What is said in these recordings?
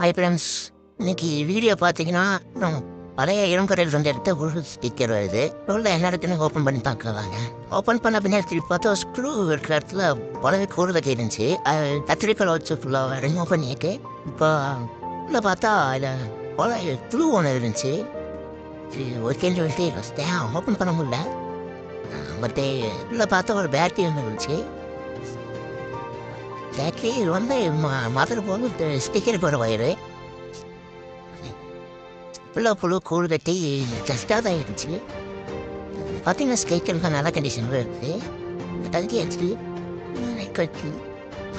Hi friends இன்னைக்கு video பார்த்தீங்கன்னா நம்ம பழைய இளங்கரையில் வந்து எடுத்த ஒரு ஸ்பீக்கர் வருது உள்ள என்ன இருக்குன்னு ஓப்பன் பண்ணி பார்க்கலாங்க. ஓப்பன் பண்ண பின்னாடி திருப்பி பார்த்தா ஸ்க்ரூ இருக்கிற இடத்துல பழைய கூடுதல் இருந்துச்சு அது வச்சு ஃபுல்லாக ரிமூவ் பண்ணியிருக்கு. இப்போ உள்ளே பார்த்தா அதில் பழைய க்ளூ ஒன்று இருந்துச்சு. சரி ஓகேன்னு சொல்லிட்டு ஓப்பன் பண்ண முடியல. பட்டு உள்ளே பார்த்தா ஒரு பேட்டரி ஒன்று இருந்துச்சு. பேட்டரி வந்து மதர் போது ஸ்டிக்கர் போகிற வயரு ஃபுல்லாக ஃபுல்லு கூழ் கட்டி டஸ்ட்டாக தான் இருந்துச்சு. பார்த்தீங்கன்னா ஸ்கேட்டருக்கு நல்ல கண்டிஷனில் இருக்குது தங்கி எடுத்து கட்டி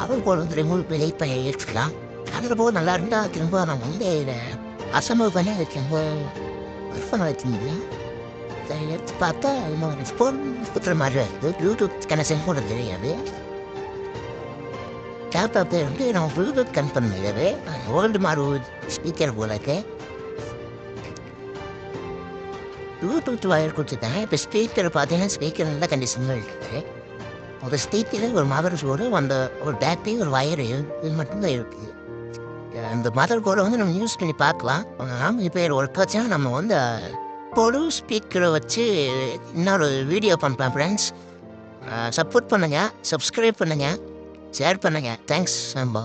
அவர் போகிறது வந்து ரிமூவ் லைட் பண்ணி எடுத்துக்கலாம் அதில் போக நல்லா இருந்தால் திரும்ப நான் வந்து இதை பண்ணி அதை திரும்ப ஒர்க் பண்ண வைக்க முடியும். எடுத்து பார்த்தா ஸ்போன் ஃபோன் மாதிரி இருக்குது யூடியூப் கனெக்ஷன் கூட தெரியாது. லேப்டாப் வந்து நம்ம ப்ளூடூத் கனெக்ட் பண்ண முடியாது ஓல்டு மாடல் ஸ்பீக்கர் போல இருக்கு. ப்ளூடூத் வயர் கொடுத்துட்டேன். இப்போ ஸ்பீக்கர் பார்த்தீங்கன்னா ஸ்பீக்கர் நல்ல கண்டிஷனில் இருக்குது ஒரு ஸ்பீக்கரில் ஒரு மதர் போர்டு அந்த ஒரு பேட்டரி ஒரு வயரு இது மட்டும்தான் இருக்குது அந்த மதர் போர்டை வந்து நம்ம யூஸ் பண்ணி பார்க்கலாம். நாம் இப்போ ஒர்க் ஆச்சுன்னா நம்ம வந்து பொடு ஸ்பீக்கரை வச்சு இன்னொரு வீடியோ பண்ணுறேன் ஃப்ரெண்ட்ஸ் சப்போர்ட் பண்ணுங்கள் சப்ஸ்கிரைப் பண்ணுங்கள் ஷேர் பண்ணுங்கள் தேங்க்ஸ் நம்ப